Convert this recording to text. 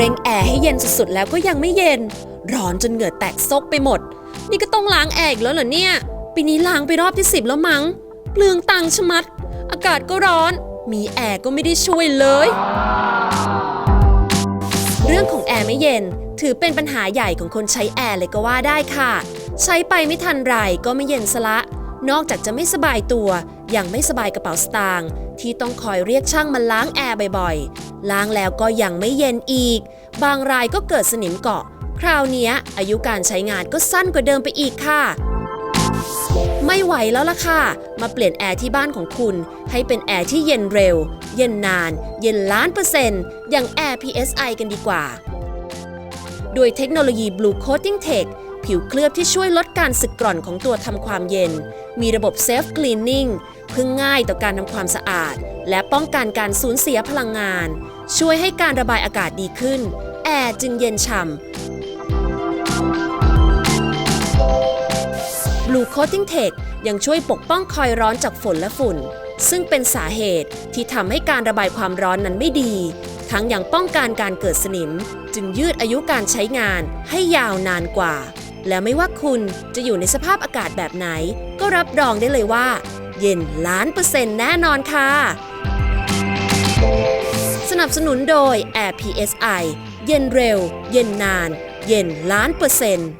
เร่งแอร์ให้เย็นสุดๆแล้วก็ยังไม่เย็น ร้อนจนเหงื่อแตกซกไปหมด นี่ก็ต้องล้างแอร์อีกแล้วเหรอเนี่ย ปีนี้ล้างไปรอบที่สิบแล้วมั้งเปลืองตังค์ชะมัด อากาศก็ร้อน มีแอร์ก็ไม่ได้ช่วยเลย เรื่องของแอร์ไม่เย็น ถือเป็นปัญหาใหญ่ของคนใช้แอร์เลยก็ว่าได้ค่ะ ใช้ไปไม่ทันไรก็ไม่เย็นซะละ นอกจากจะไม่สบายตัว ยังไม่สบายกระเป๋าสตางค์ที่ต้องคอยเรียกช่างมาล้างแอร์บ่อยๆ ล้างแล้วก็ยังไม่เย็นอีก บางรายก็เกิดสนิมเกาะ คราวนี้อายุการใช้งานก็สั้นกว่าเดิมไปอีกค่ะ ไม่ไหวแล้วล่ะค่ะ มาเปลี่ยนแอร์ที่บ้านของคุณ ให้เป็นแอร์ที่เย็นเร็ว เย็นนาน เย็นล้านเปอร์เซ็นต์อย่าง Air PSI กันดีกว่าด้วยเทคโนโลยี Blue Coating Tech ผิวเคลือบที่ช่วยลดการสึกกร่อนของตัวทำความเย็น มีระบบ Self Cleaning พึ่งง่ายต่อการทำความสะอาด และป้องกันการสูญเสียพลังงาน ช่วยให้การระบายอากาศดีขึ้น แอร์จึงเย็นฉ่ำ Blue Coating Tech ยังช่วยปกป้องคอยร้อนจากฝนและฝุ่น ซึ่งเป็นสาเหตุที่ทำให้การระบายความร้อนนั้นไม่ดี ทั้งยังป้องกันการเกิดสนิม จึงยืดอายุการใช้งานให้ยาวนานกว่า และไม่ว่าคุณจะอยู่ในสภาพอากาศแบบไหน ก็รับรองได้เลยว่า เย็นล้านเปอร์เซ็นต์แน่นอนค่ะ สนับสนุนโดย Air PSI เย็นเร็ว เย็นนาน เย็นล้านเปอร์เซ็นต์